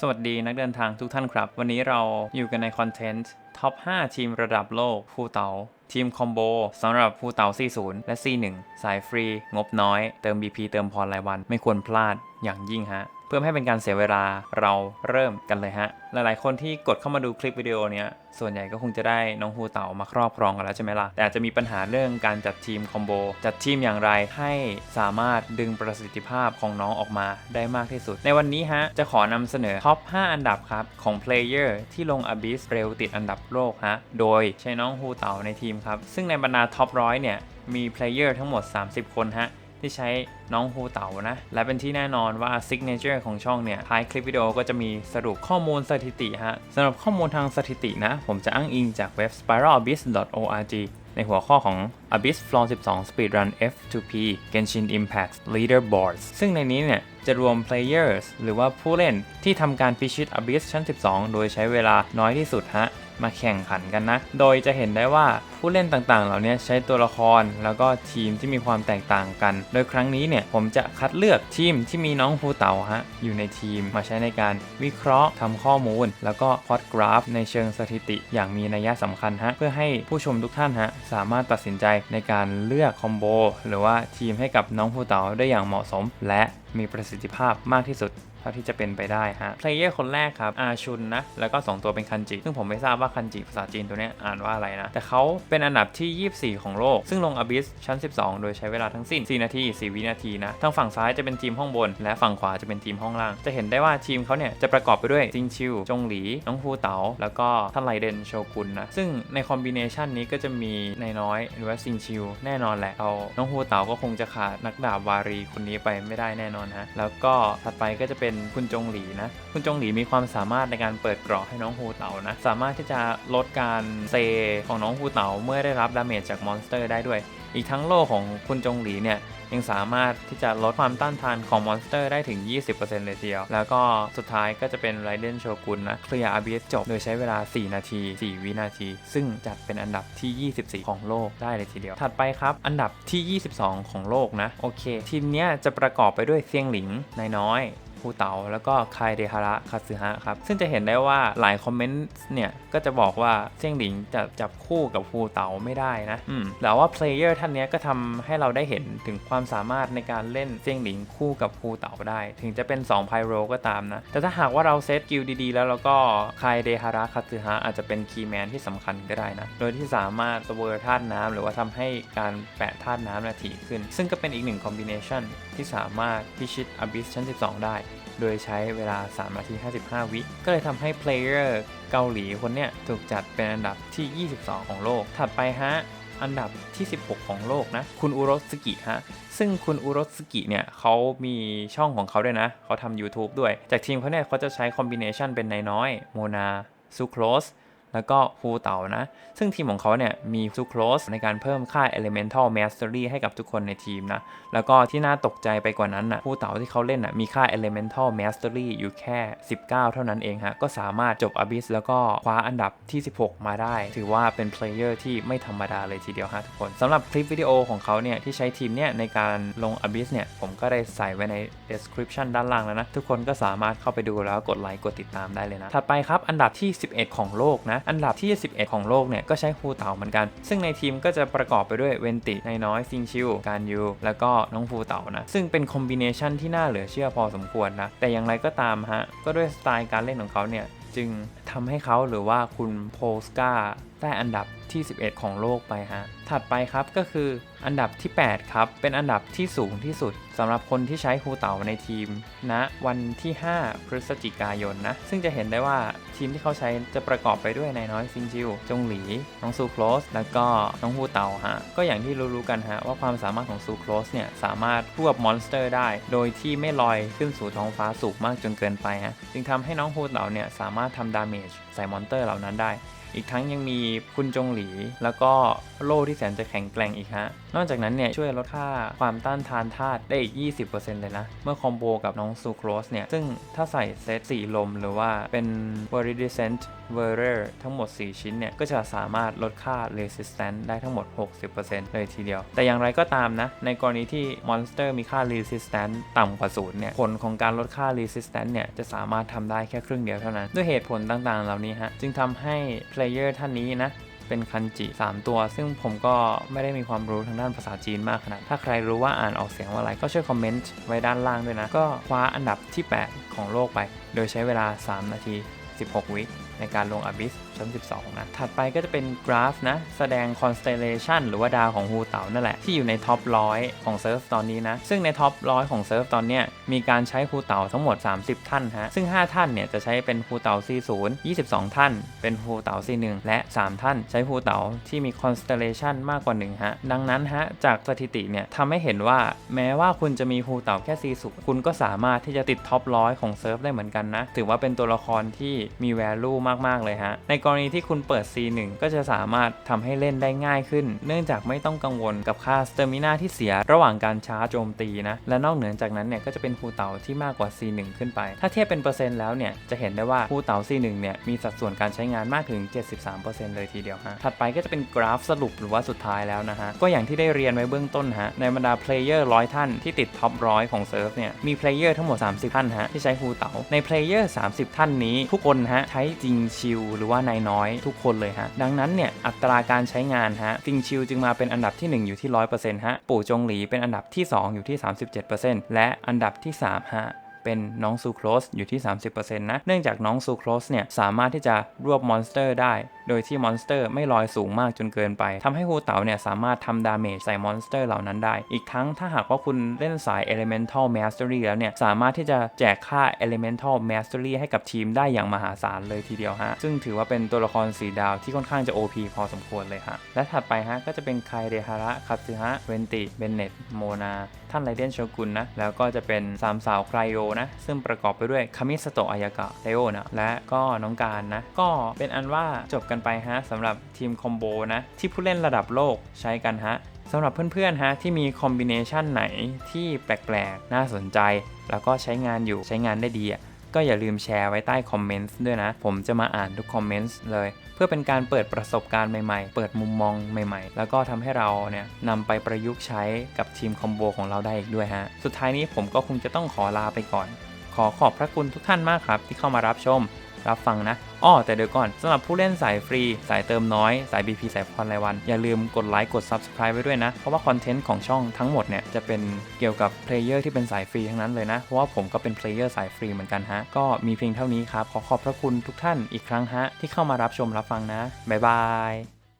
สวัสดีนักเดินทางทุกท่านครับ วันนี้เราอยู่กันในคอนเทนต์ท็อป 5 ทีมระดับโลกภูเต๋าทีมคอมโบสำหรับภูเต๋า 40 และ C1 สายฟรี งบน้อย เติม BP เติมพรรายวันไม่ควรพลาดอย่างยิ่งฮะ เพื่อไม่ให้เป็นการเสียเวลาเราเริ่มกันเลยฮะ หลายๆ คนที่กดเข้ามาดูคลิปวิดีโอเนี้ย ส่วนใหญ่ก็คงจะได้น้องฮูเต๋ามาครอบครองกันแล้วใช่ไหมล่ะ แต่อาจจะมีปัญหาเรื่องการจัดทีมคอมโบ จัดทีมอย่างไรให้สามารถดึงประสิทธิภาพของน้องออกมาได้มากที่สุด ในวันนี้ฮะ จะขอนำเสนอท็อป 5 อันดับครับ ของเพลเยอร์ที่ลง Abyss เร็วติดอันดับโลกฮะ โดยใช้น้องฮูเต๋าในทีมครับ ซึ่งในบรรดาท็อปร้อยเนี่ย มีเพลเยอร์ทั้งหมด 30 คนฮะ ที่ใช้น้องฮูเต๋านะ และเป็นที่แน่นอนว่าซิกเนเจอร์ของช่องเนี่ยท้ายคลิปวิดีโอก็จะมีสรุปข้อมูลสถิติฮะสำหรับข้อมูลทางสถิตินะ ผมจะอ้างอิงจากเว็บ spiralabyss.org ในหัวข้อของ Abyss Floor 12 Speedrun F2P Genshin Impact Leaderboards ซึ่งในนี้เนี่ยจะรวม players หรือว่าผู้เล่นที่ทำการพิชิต Abyss ชั้น 12 โดยใช้เวลาน้อยที่สุดฮะ มาแข่งขันกันนะ โดยจะเห็นได้ว่าผู้เล่นต่างๆ เหล่านี้ใช้ตัวละครแล้วก็ทีมที่มีความแตกต่างกัน โดยครั้งนี้เนี่ยผมจะคัดเลือกทีมที่มีน้องภูเต๋าฮะอยู่ในทีมมาใช้ในการวิเคราะห์ทำข้อมูล แล้วก็พอดกราฟ ในเชิงสถิติอย่างมีนัยสำคัญฮะเพื่อให้ผู้ชมทุกท่านฮะสามารถตัดสินใจในการเลือกคอมโบหรือว่าทีมให้กับน้องภูเต๋าได้อย่างเหมาะสมและ มีประสิทธิภาพมากที่สุดเท่าที่จะเป็นไปได้ฮะเพลเยอร์คนแรกครับอาชุนนะแล้วก็ 2 ตัวเป็นคันจิ ซึ่งผมไม่ทราบว่าคันจิภาษาจีนตัวนี้อ่านว่าอะไรนะ แต่เขาเป็นอันดับที่ 24 ของโลก ซึ่งลงอบิสชั้น 12 โดยใช้เวลาทั้งสิ้น 4 นาที 4 วินาทีนะทางฝั่งซ้ายจะเป็นทีมห้องบน และฝั่งขวาจะเป็นทีมห้องล่าง จะเห็นได้ว่าทีมเขาเนี่ยจะประกอบไปด้วยจิงชิว จงหลี น้องฮูเต๋าแล้วก็ท่านไรเดนโชกุนนะซึ่งในคอมบิเนชันนี้ก็จะมีนายน้อยหรือว่าซิงชิวแน่นอนแหละเอาน้องฮูเต๋าก็คงจะขาดนักดาบวารีคนนี้ไปไม่ได้แน่นอนฮะ แล้วก็ถัดไปก็จะเป็นคุณจงหลีนะ คุณจงหลีมีความสามารถในการเปิดเกราะให้น้องฮูเต๋านะ สามารถที่จะลดการเซของน้องฮูเต๋าเมื่อได้รับดาเมจจากมอนสเตอร์ได้ด้วย อีกทั้งโล่ของคุณจงหลีเนี่ยยังสามารถที่จะลดความต้านทานของมอนสเตอร์ได้ถึง 20%เลยทีเดียว แล้วก็สุดท้ายก็จะเป็นไรเดนโชกุนนะ เคลียร์อาบีจบ โดยใช้เวลา 4 นาที 4 วินาที ซึ่งจัดเป็นอันดับที่ 24 ของโลกได้เลยทีเดียว ถัดไปครับ อันดับที่ 22 ของโลกนะ โอเค ทีมเนี้ยจะประกอบไปด้วยเซียงหลิงนายน้อย ภูเต๋าแล้วก็คายเดฮาระคาซึฮะครับ ซึ่งจะเห็นได้ว่าหลายคอมเมนต์เนี่ย ก็จะบอกว่าเซี่ยงหลิงจะจับคู่กับภูเต๋าไม่ได้นะอืมแต่ว่าเพลเยอร์ท่านเนี้ยก็ทำให้เราได้เห็นถึงความสามารถในการเล่นเซี่ยงหลิงคู่กับภูเต๋าได้ ถึงจะเป็น2ไพโรก็ตามนะ แต่ถ้าหากว่าเราเซตกิลดีๆ แล้วแล้วก็คายเดฮาระคาซึฮะอาจจะเป็นคีย์แมนที่สำคัญก็ได้นะ โดยที่สามารถสเวอร์ธาตุน้ำหรือว่าทำให้การแปะธาตุน้ำนาถี่ขึ้น ซึ่งก็เป็นอีกหนึ่งคอมบิเนชันที่สามารถพิชิตอ b บิสชั้น 12 ได้ โดยใช้เวลา 3 นาที 55 วิ ก็เลยทำให้เพลเยอร์เกาหลีคนเนี้ยถูกจัดเป็นอันดับที่ 22 ของโลก ถัดไปฮะ อันดับที่ 16 ของโลกนะ คุณอุรสกิฮะ ซึ่งคุณอุรสกิเนี่ยเขามีช่องของเขาด้วยนะ เขาทำ YouTube ด้วย จากทีมเขาเนี่ยเขาจะใช้คอมบิเนชันเป็นนายน้อย โมนาซูโครส แล้วก็ฮูเต๋านะ ซึ่งทีมของเขาเนี่ยมีซูโครสในการเพิ่มค่า Elemental Mastery ให้กับทุกคนในทีมนะ แล้วก็ที่น่าตกใจไปกว่านั้นนะฮูเต๋าที่เขาเล่นนะมีค่า Elemental Mastery อยู่แค่ 19 เท่านั้นเองฮะ ก็สามารถจบ Abyss แล้วก็คว้าอันดับที่ 16 มาได้ ถือว่าเป็นเพลเยอร์ที่ไม่ธรรมดาเลยทีเดียวฮะทุกคนสำหรับคลิปวิดีโอของเขาเนี่ยที่ใช้ทีมเนี่ยในการลง Abyss เนี่ยผมก็ได้ใส่ไว้ใน description ด้านล่างแล้วนะทุกคนก็สามารถเข้าไปดูแล้วกดไลค์กดติดตามได้เลยนะถัดไปครับอันดับที่ 11 ของโลกนะอันดับที่ 11 ของโลกเนี่ยก็ใช้ฮูเต๋าเหมือนกัน ซึ่งในทีมก็จะประกอบไปด้วยเวนตินายน้อยซิงชิวการยูแล้วก็น้องฟูเต๋านะซึ่งเป็นคอมบิเนชันที่น่าเหลือเชื่อพอสมควรนะแต่อย่างไรก็ตามฮะก็ด้วยสไตล์การเล่นของเขาเนี่ยจึงทำให้เขาหรือว่าคุณโพสกาได้อันดับที่ 11 ของโลกไปฮะ ถัดไปครับก็คืออันดับที่ 8 ครับ เป็นอันดับที่สูงที่สุดสำหรับคนที่ใช้ฮูเต๋าในทีมณนะวันที่ 5 พฤศจิกายนนะ ซึ่งจะเห็นได้ว่าทีมที่เขาใช้จะประกอบไปด้วยนายน้อยซิงจิว จงหลี น้องซูโคลส แล้วก็น้องฮูเต๋าฮะ ก็อย่างที่รู้ๆกันฮะว่าความสามารถของซูโคลสเนี่ยสามารถรวบมอนสเตอร์ได้ โดยที่ไม่ลอยขึ้นสู่ท้องฟ้าสูงมากจนเกินไปฮะ จึงทำให้น้องฮูเต๋าเนี่ยสามารถทำดาเมจใส่มอนสเตอร์เหล่านั้นได้อีกทั้งยังมีคุณจงหลี แล้วก็โล่ที่แสนจะแข็งแกร่งอีกฮะ นอกจากนั้นเนี่ยช่วยลดค่าความต้านทานธาตุได้อีก 20%เลยนะ เมื่อคอมโบกับน้องซูโครสเนี่ย ซึ่งถ้าใส่เซตสีลมหรือว่าเป็น v e r i d e c e n t v e r e r ทั้งหมด 4 ชิ้นเนี่ย ก็จะสามารถลดค่า resistance ได้ทั้งหมด 60%เลยทีเดียว แต่อย่างไรก็ตามนะ ในกรณีที่ monster มีค่า resistance ต่ำกว่าศูนย์เนี่ย ผลของการลดค่า resistance เนี่ย จะสามารถทำได้แค่ครึ่งเดียวเท่านั้น ด้วยเหตุผลต่างๆ เหล่านี้ฮะ จึงทำให้ player ท่านนี้นะ เป็นคันจิ 3 ตัว ซึ่งผมก็ไม่ได้มีความรู้ทางด้านภาษาจีนมากขนาด ถ้าใครรู้ว่าอ่านออกเสียงว่าอะไรก็ช่วยคอมเมนต์ไว้ด้านล่างด้วยนะ ก็คว้าอันดับที่ 8 ของโลกไป โดยใช้เวลา 3 นาที 16 วิในการลงอบิสชั้น 12 นะ ถัดไปก็จะเป็นกราฟนะ แสดง constellation หรือว่าดาวของฮูเต๋านั่นแหละ ที่อยู่ในท็อปร้อยของเซิร์ฟตอนนี้นะ ซึ่งในท็อปร้อยของเซิร์ฟตอนเนี้ยมีการใช้ฮูเต๋าทั้งหมด 30 ท่านฮะ ซึ่ง 5 ท่านเนี่ยจะใช้เป็นฮูเต๋า40 22 ท่าน เป็นฮูเต๋า41และ 3 ท่านใช้ฮูเต๋าที่มี constellation มากกว่า1ฮะ ดังนั้นฮะจากสถิติเนี่ยทำให้เห็นว่าแม้ว่าคุณจะมีฮูเต๋าแค่40คุณก็สามารถที่จะติดท็อปร้อยของเซิร์ฟได้เหมือนกันนะ ถือว่าเป็นตัวละครที่มี value มากๆเลยฮะ ในกรณีที่คุณเปิด C1 ก็จะสามารถทำให้เล่นได้ง่ายขึ้น เนื่องจากไม่ต้องกังวลกับค่าสเตอร์มินาที่เสียระหว่างการชาร์จโจมตีนะ และนอกเหนือจากนั้นเนี่ยก็จะเป็นฮูเต๋าที่มากกว่า C1 ขึ้นไป ถ้าเทียบเป็นเปอร์เซ็นต์แล้วเนี่ยจะเห็นได้ว่าฮูเต๋า C1 เนี่ยมีสัดส่วนการใช้งานมากถึง 73%เลยทีเดียวฮะ ถัดไปก็จะเป็นกราฟสรุปหรือว่าสุดท้ายแล้วนะฮะ ก็อย่างที่ได้เรียนไว้เบื้องต้นฮะ ในบรรดาเพลเยอร์ร้อยท่านที่ติดท็อปร้อยของเซิร์ฟเนี่ย มีเพลเยอร์ทั้งหมด 30 ท่านฮะที่ใช้ฮูเต๋าในเพลเยอร์ 30 ท่านนี้ทุกคนฮะใช้จริงชิลหรือว่านน้อยทุกคนเลยฮะ ดังนั้นเนี่ยอัตราการใช้งานฮะจริงชิลจึงมาเป็นอันดับที่ 1 อยู่ที่ 100%ฮะ ปู่จงหลีเป็นอันดับที่ 2 อยู่ที่ 37%และอันดับที่ 3 ฮะเป็นน้องซูโครสอยู่ที่ 30%นะ เนื่องจากน้องซูโครสเนี่ยสามารถที่จะรวบมอนสเตอร์ได้ โดยที่มอนสเตอร์ไม่ลอยสูงมากจนเกินไปทำให้ฮูเต๋าเนี่ยสามารถทำดาเมจใส่มอนสเตอร์เหล่านั้นได้ อีกทั้งถ้าหากว่าคุณเล่นสาย Elemental Mastery แล้วเนี่ย สามารถที่จะแจกค่า Elemental Mastery ให้กับทีมได้อย่างมหาศาลเลยทีเดียวฮะ ซึ่งถือว่าเป็นตัวละครสีดาวที่ค่อนข้างจะ OP พอสมควรเลยฮะ และถัดไปฮะก็จะเป็นไคเดฮาระคาซึฮะเวนติเบนเนตโมนาท่านไรเดนโชกุนนะ แล้วก็จะเป็นสามสาวไครโอนะ ซึ่งประกอบไปด้วยคามิสโตะอายากะเลโอนะและก็น้องการนะก็เป็นอันว่าจบกันไปฮะสำหรับทีมคอมโบนะที่ผู้เล่นระดับโลกใช้กันฮะสำหรับเพื่อนๆฮะที่มีคอมบิเนชันไหนที่แปลกๆ น่าสนใจ แล้วก็ใช้งานอยู่ใช้งานได้ดีก็อย่าลืมแชร์ไว้ใต้คอมเมนต์ด้วยนะ ผมจะมาอ่านทุกคอมเมนต์เลย เพื่อเป็นการเปิดประสบการณ์ใหม่ๆ เปิดมุมมองใหม่ๆ แล้วก็ทำให้เราเนี่ยนำไปประยุกต์ใช้กับทีมคอมโบของเราได้อีกด้วยฮะ สุดท้ายนี้ผมก็คงจะต้องขอลาไปก่อน ขอขอบพระคุณทุกท่านมากครับ ที่เข้ามารับชม รับฟังนะอ้อแต่เดี๋ยวก่อนสำหรับผู้เล่นสายฟรี สายเติมน้อย สาย BP สายพรรายวัน อย่าลืมกดไลค์กด Subscribe ไว้ด้วยนะ เพราะว่าคอนเทนต์ของช่องทั้งหมดเนี่ย จะเป็นเกี่ยวกับเพลเยอร์ที่เป็นสายฟรีทั้งนั้นเลยนะ เพราะว่าผมก็เป็นเพลเยอร์สายฟรีเหมือนกันฮะ ก็มีเพียงเท่านี้ครับ ขอขอบพระคุณทุกท่านอีกครั้งฮะ ที่เข้ามารับชมรับฟังนะบ๊ายบาย